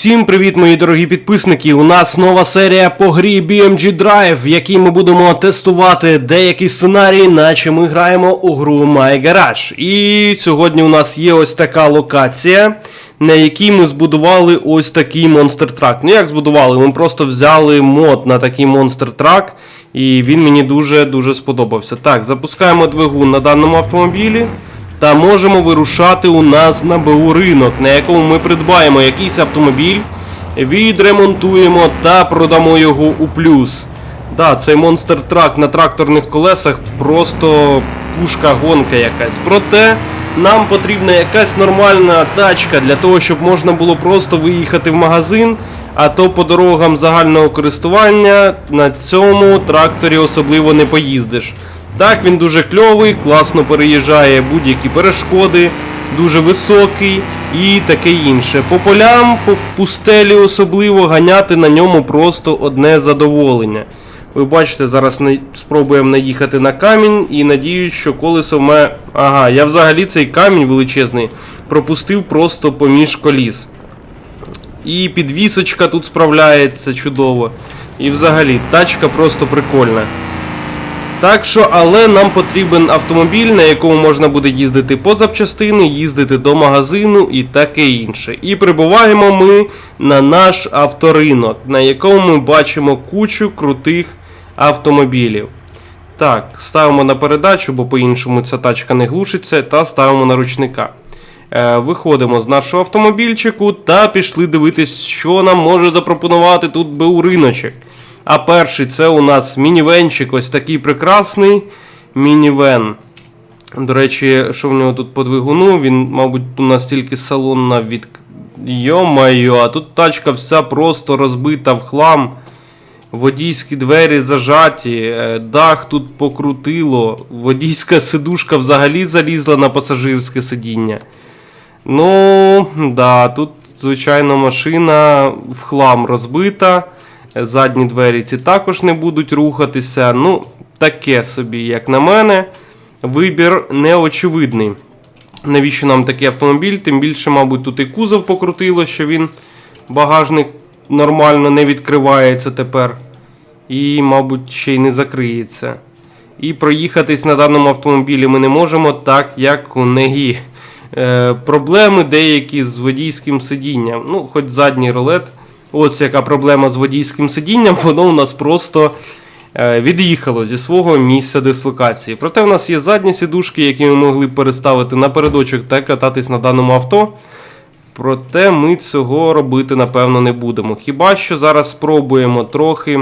Всім привіт, мої дорогі підписники! У нас нова серія по грі BMG Drive, в якій ми будемо тестувати деякі сценарії, наче ми граємо у гру My Garage. І сьогодні у нас є ось така локація, на якій ми збудували ось такий монстр трак. Ну як збудували? Ми просто взяли мод на такий монстр трак, і він мені дуже-дуже сподобався. Так, запускаємо двигун на даному автомобілі та можемо вирушати у нас на БУ ринок, на якому ми придбаємо якийсь автомобіль, відремонтуємо та продамо його у плюс. Да, цей монстр трак на тракторних колесах просто пушка гонка якась. Проте нам потрібна якась нормальна тачка для того, щоб можна було просто виїхати в магазин, а то по дорогам загального користування на цьому тракторі особливо не поїздиш. Так, він дуже кльовий, класно переїжджає будь-які перешкоди, дуже високий і таке інше. По полям, по пустелі особливо ганяти на ньому просто одне задоволення. Ви бачите, зараз спробуємо наїхати на камінь і надіюсь, що колесо в мене. Ага, я взагалі цей камінь величезний пропустив просто поміж коліс. І підвісочка тут справляється чудово. І взагалі, тачка просто прикольна. Так що, але нам потрібен автомобіль, на якому можна буде їздити по запчастини, їздити до магазину і таке інше. І прибуваємо ми на наш авторинок, на якому ми бачимо кучу крутих автомобілів. Так, ставимо на передачу, бо по-іншому ця тачка не глушиться, та ставимо на ручника. Е, виходимо з нашого автомобільчику та пішли дивитись, що нам може запропонувати тут БУ риночок. А перший це у нас мінівенчик, ось такий прекрасний мінівен. До речі, що в нього тут по двигуну? Він, мабуть, у нас тільки салонна від. Йо-майо, а тут тачка вся просто розбита в хлам. Водійські двері зажаті, е, дах тут покрутило, водійська сидушка взагалі залізла на пасажирське сидіння. Ну, да, тут, звичайно, машина в хлам розбита. Задні двері ці також не будуть рухатися. Ну, таке собі, як на мене, вибір неочевидний. Навіщо нам такий автомобіль? Тим більше, мабуть, тут і кузов покрутило, що він багажник нормально не відкривається тепер. І, мабуть, ще й не закриється. І проїхатись на даному автомобілі ми не можемо, так як у неї е, проблеми деякі з водійським сидінням. Ну, хоч задній ролет. Ось яка проблема з водійським сидінням, воно у нас просто е, від'їхало зі свого місця дислокації. Проте у нас є задні сідушки, які ми могли б переставити на передочок та кататись на даному авто. Проте ми цього робити, напевно, не будемо. Хіба що зараз спробуємо трохи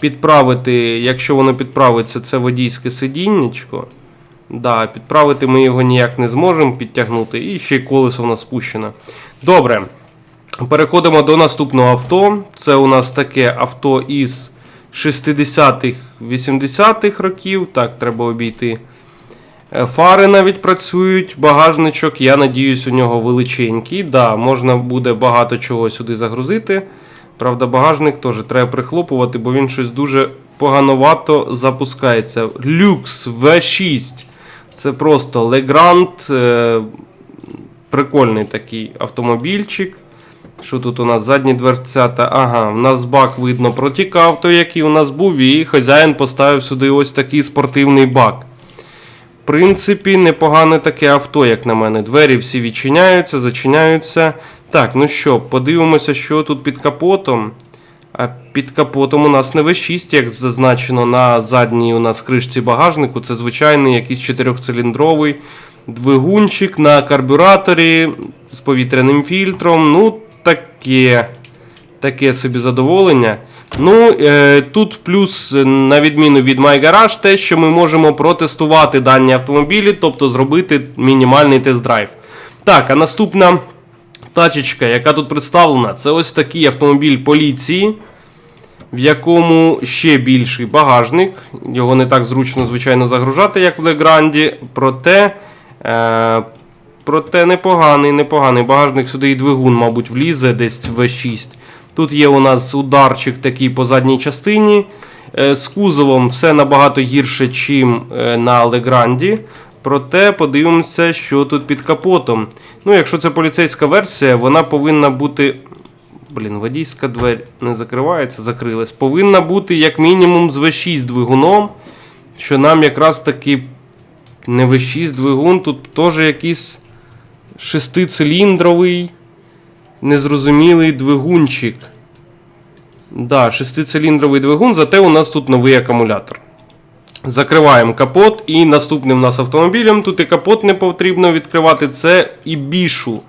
підправити, якщо воно підправиться, це водійське сидіннячко. Да, підправити ми його ніяк не зможемо підтягнути, і ще й колесо в нас спущено. Добре. Переходимо до наступного авто. Це у нас таке авто із 60-х, 80-х років. Так, треба обійти. Е, Фари навіть працюють, багажничок, я надіюсь, у нього величенький. Да, можна буде багато чого сюди загрузити. Правда, багажник теж треба прихлопувати, бо він щось дуже погановато запускається. Люкс V6. Це просто Legrand. Е, прикольний такий автомобільчик. Що тут у нас задні дверцята? Ага, в нас бак видно протікав той, який у нас був, і хазяїн поставив сюди ось такий спортивний бак. В принципі, непогане таке авто, як на мене. Двері всі відчиняються, зачиняються. Так, ну що, подивимося, що тут під капотом. А під капотом у нас не V6, як зазначено на задній у нас кришці багажнику. Це звичайний якийсь чотирьохциліндровий двигунчик на карбюраторі з повітряним фільтром. Ну, таке. Таке собі задоволення. Ну, е, тут плюс, е, на відміну від MyGarage, те, що ми можемо протестувати дані автомобілі, тобто зробити мінімальний тест-драйв. Так, а наступна тачечка, яка тут представлена, це ось такий автомобіль поліції, в якому ще більший багажник. Його не так зручно, звичайно, загружати, як в Легранді. Проте. Е, Проте непоганий, непоганий. Багажник сюди і двигун, мабуть, влізе десь в V6. Тут є у нас ударчик такий по задній частині. Е, З кузовом все набагато гірше, чим е, на Легранді. Проте подивимося, що тут під капотом. Ну, якщо це поліцейська версія, вона повинна бути Блін, водійська двері не закривається, закрилась. Повинна бути як мінімум з V6 двигуном. Що нам якраз таки не V6 двигун, тут теж якийсь шестициліндровий, незрозумілий двигунчик. Да, шестициліндровий двигун, зате у нас тут новий акумулятор. Закриваємо капот, і наступним у нас автомобілем. Тут і капот не потрібно відкривати, це і бішу.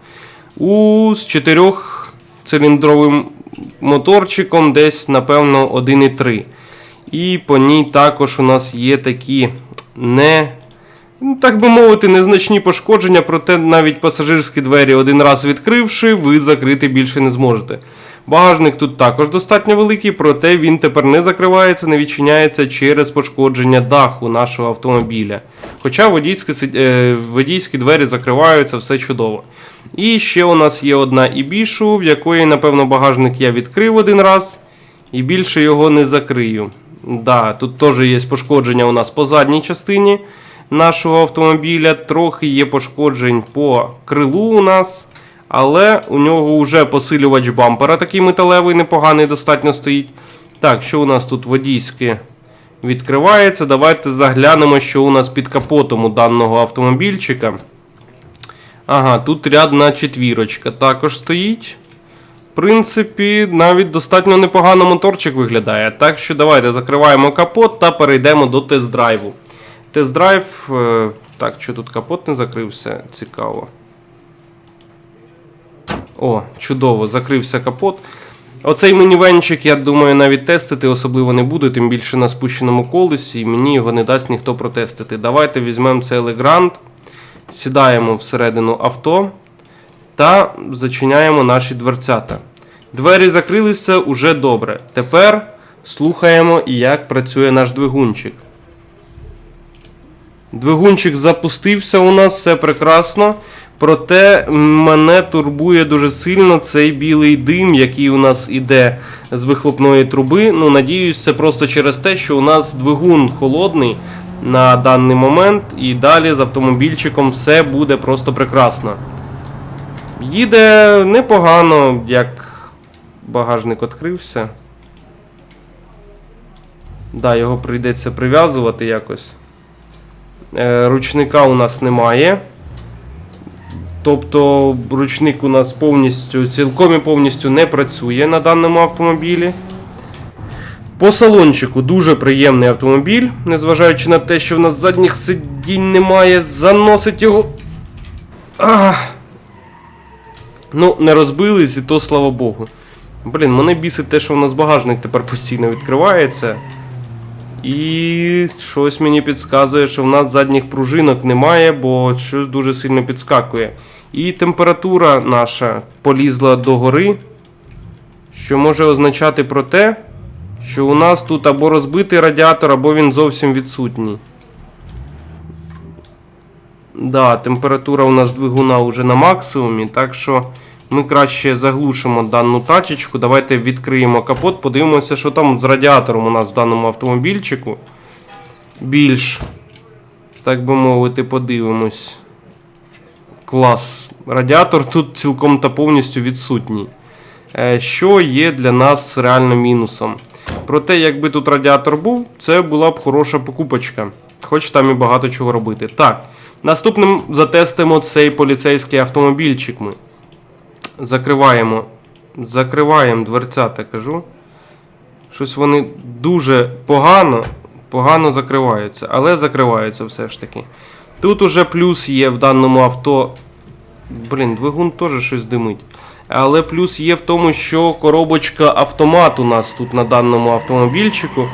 У з 4-циліндровим моторчиком, десь, напевно, 1,3. І по ній також у нас є такі не, так би мовити, незначні пошкодження, проте навіть пасажирські двері один раз відкривши, ви закрити більше не зможете. Багажник тут також достатньо великий, проте він тепер не закривається, не відчиняється через пошкодження даху нашого автомобіля. Хоча водійські, е, водійські двері закриваються, все чудово. І ще у нас є одна ібішу, в якої, напевно, багажник я відкрив один раз, і більше його не закрию. Да, тут теж є пошкодження у нас по задній частині нашого автомобіля. Трохи є пошкоджень по крилу у нас. Але у нього вже посилювач бампера такий металевий, непоганий достатньо стоїть. Так, що у нас тут водійське відкривається? Давайте заглянемо, що у нас під капотом у даного автомобільчика. Ага, тут рядна четвірочка також стоїть. В принципі, навіть достатньо непогано моторчик виглядає. Так що давайте закриваємо капот та перейдемо до тест-драйву. Тест-драйв. е, Так, що тут капот не закрився? Цікаво. О, чудово, закрився капот. Оцей мінівенчик, я думаю, навіть тестити особливо не буду, тим більше на спущеному колесі, і мені його не дасть ніхто протестити. Давайте візьмемо цей Legrand, сідаємо всередину авто та зачиняємо наші дверцята. Двері закрилися уже добре. Тепер слухаємо, як працює наш двигунчик. Двигунчик запустився у нас, все прекрасно. Проте мене турбує дуже сильно цей білий дим, який у нас іде з вихлопної труби. Ну, надіюсь, це просто через те, що у нас двигун холодний на даний момент, і далі з автомобільчиком все буде просто прекрасно. Їде непогано, як багажник відкрився. Да, його прийдеться прив'язувати якось. Е, ручника у нас немає. Тобто ручник у нас повністю, цілком і повністю не працює на даному автомобілі. По салончику дуже приємний автомобіль, незважаючи на те, що в нас задніх сидінь немає, заносить його. Ах. Ну, не розбились, і то слава Богу. Блін, мене бісить те, що в нас багажник тепер постійно відкривається. І щось мені підказує, що в нас задніх пружинок немає, бо щось дуже сильно підскакує. І температура наша полізла догори, що може означати про те, що у нас тут або розбитий радіатор, або він зовсім відсутній. Да, температура у нас двигуна вже на максимумі, так що ми краще заглушимо дану тачечку. Давайте відкриємо капот, подивимося, що там з радіатором у нас в даному автомобільчику. Більш, так би мовити, подивимось. Клас. Радіатор тут цілком та повністю відсутній. Е, Що є для нас реально мінусом. Проте, якби тут радіатор був, це була б хороша покупочка. Хоч там і багато чого робити. Так, наступним затестимо цей поліцейський автомобільчик ми. Закриваємо. Закриваємо дверцята, кажу. Щось вони дуже погано, погано закриваються, але закриваються все ж таки. Тут уже плюс є в даному авто. Блін, двигун теж щось димить. Але плюс є в тому, що коробочка автомат у нас тут на даному автомобільчику.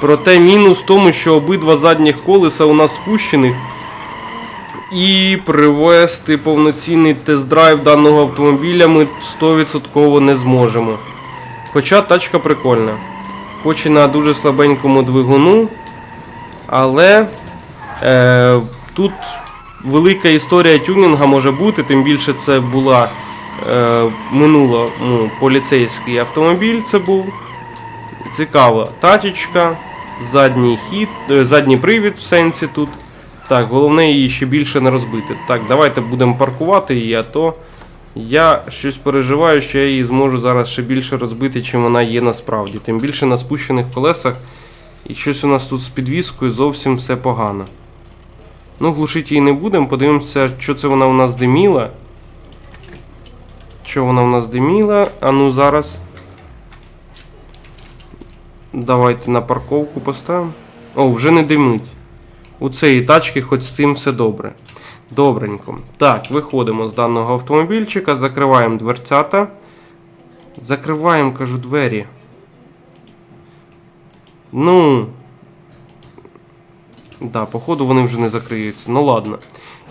Проте мінус в тому, що обидва задніх колеса у нас спущених. І привести повноцінний тест-драйв даного автомобіля ми 100% не зможемо. Хоча тачка прикольна. Хоч і на дуже слабенькому двигуну. Але е, тут велика історія тюнінга може бути, тим більше це була е, минуло ну, поліцейський автомобіль. Це був. Цікава тачечка, задній хід, е, задній привід в сенсі тут. Так, головне її ще більше не розбити. Так, давайте будемо паркувати її, а то Я щось переживаю, що я її зможу зараз ще більше розбити, чим вона є насправді. Тим більше на спущених колесах. І щось у нас тут з підвіскою зовсім все погано. Ну, глушити її не будемо, подивимося, що це вона у нас диміла. Що вона у нас диміла? А ну зараз. Давайте на парковку поставимо. О, вже не димить. У цієї тачки хоч з цим все добре. Добренько. Так, виходимо з даного автомобільчика, закриваємо дверцята. Закриваємо, кажу, двері. Ну. Да, походу вони вже не закриються. Ну ладно.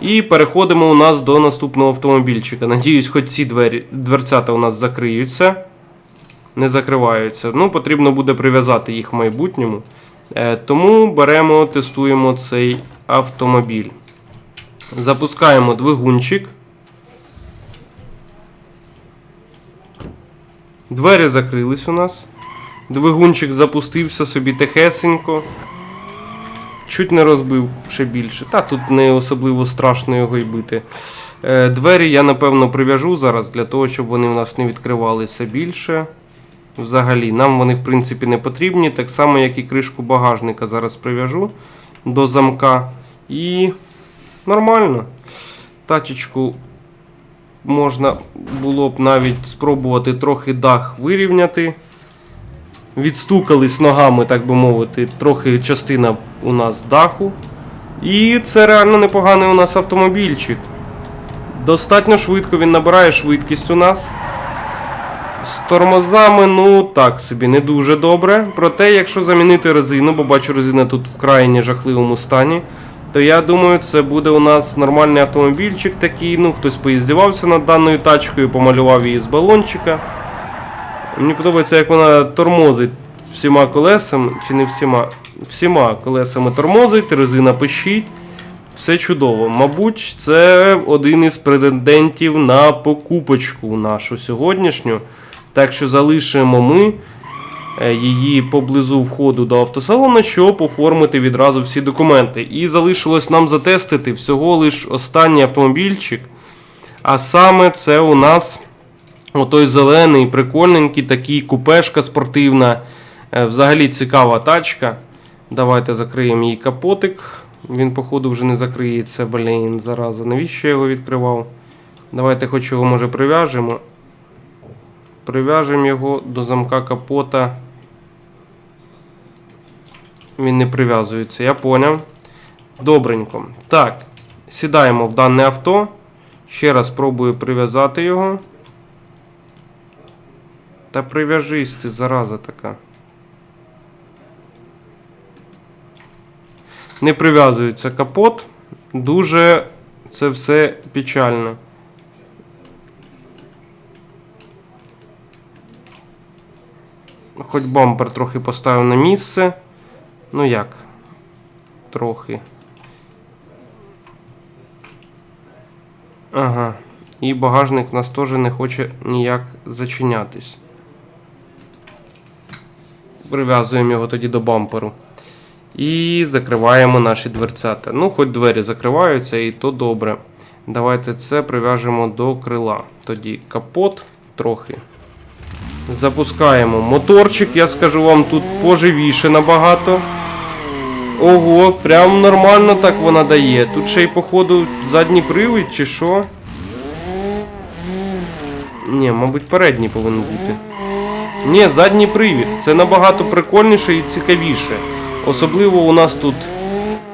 І переходимо у нас до наступного автомобільчика. Надіюсь, хоч ці двері, дверцята у нас закриються. Не закриваються. Ну, потрібно буде прив'язати їх в майбутньому. Е, тому беремо, тестуємо цей автомобіль. Запускаємо двигунчик. Двері закрились у нас. Двигунчик запустився собі тихесенько. Чуть не розбив ще більше. Та тут не особливо страшно його й бити. Е, двері я напевно прив'яжу зараз для того, щоб вони у нас не відкривалися більше. Взагалі, нам вони в принципі не потрібні. Так само, як і кришку багажника зараз прив'яжу до замка. І нормально. Тачечку можна було б навіть спробувати трохи дах вирівняти. Відстукались ногами, так би мовити, трохи частина у нас даху. І це реально непоганий у нас автомобільчик. Достатньо швидко він набирає швидкість у нас. З тормозами, ну так собі, не дуже добре. Проте, якщо замінити резину, бо бачу, резина тут в крайні жахливому стані, то я думаю, це буде у нас нормальний автомобільчик такий. Ну, хтось поїздівався над даною тачкою, помалював її з балончика. Мені подобається, як вона тормозить всіма колесами, чи не всіма, всіма колесами тормозить, резина пищить. Все чудово. Мабуть, це один із претендентів на покупочку нашу сьогоднішню. Так що залишимо ми е, її поблизу входу до автосалону, щоб оформити відразу всі документи. І залишилось нам затестити всього лиш останній автомобільчик. А саме це у нас отой зелений, прикольненький, такий купешка спортивна. Е, Взагалі цікава тачка. Давайте закриємо її капотик. Він, походу, вже не закриється, блін, зараза. Навіщо я його відкривав? Давайте хоч його може прив'яжемо. Прив'яжемо його до замка капота. Він не прив'язується, я поняв. Добренько. Так, сідаємо в дане авто. Ще раз спробую прив'язати його. Та прив'яжись ти, зараза така. Не прив'язується капот. Дуже це все печально. Хоч бампер трохи поставив на місце. Ну як? Трохи. Ага. І багажник у нас теж не хоче ніяк зачинятись. Прив'язуємо його тоді до бамперу. І закриваємо наші дверцята. Ну, хоч двері закриваються, і то добре. Давайте це прив'яжемо до крила. Тоді капот трохи. Запускаємо моторчик, я скажу вам, тут поживіше набагато. Ого, прям нормально так вона дає. Тут ще й, походу, задній привід чи що? Ні, мабуть, передній повинен бути. Ні, задній привід. Це набагато прикольніше і цікавіше. Особливо у нас тут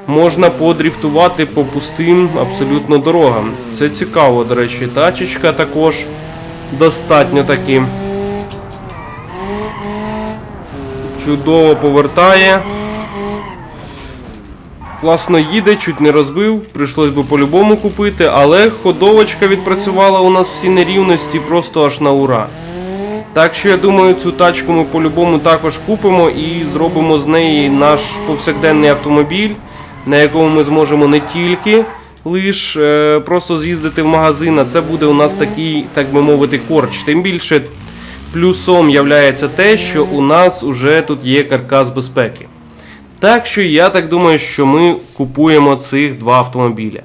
можна подріфтувати по пустим абсолютно дорогам. Це цікаво, до речі, тачечка також достатньо таки. Чудово повертає. Класно їде, чуть не розбив, прийшлось би по-любому купити, але ходовочка відпрацювала у нас всі нерівності просто аж на ура. Так що я думаю, цю тачку ми по-любому також купимо і зробимо з неї наш повсякденний автомобіль, на якому ми зможемо не тільки лиш е, просто з'їздити в магазин, а це буде у нас такий, так би мовити, корч. Тим більше плюсом являється те, що у нас уже тут є каркас безпеки. Так що я так думаю, що ми купуємо цих два автомобіля.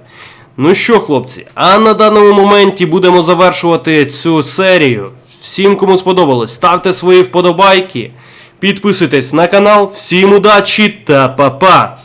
Ну що, хлопці, а на даному моменті будемо завершувати цю серію. Всім, кому сподобалось, ставте свої вподобайки, підписуйтесь на канал. Всім удачі та па-па!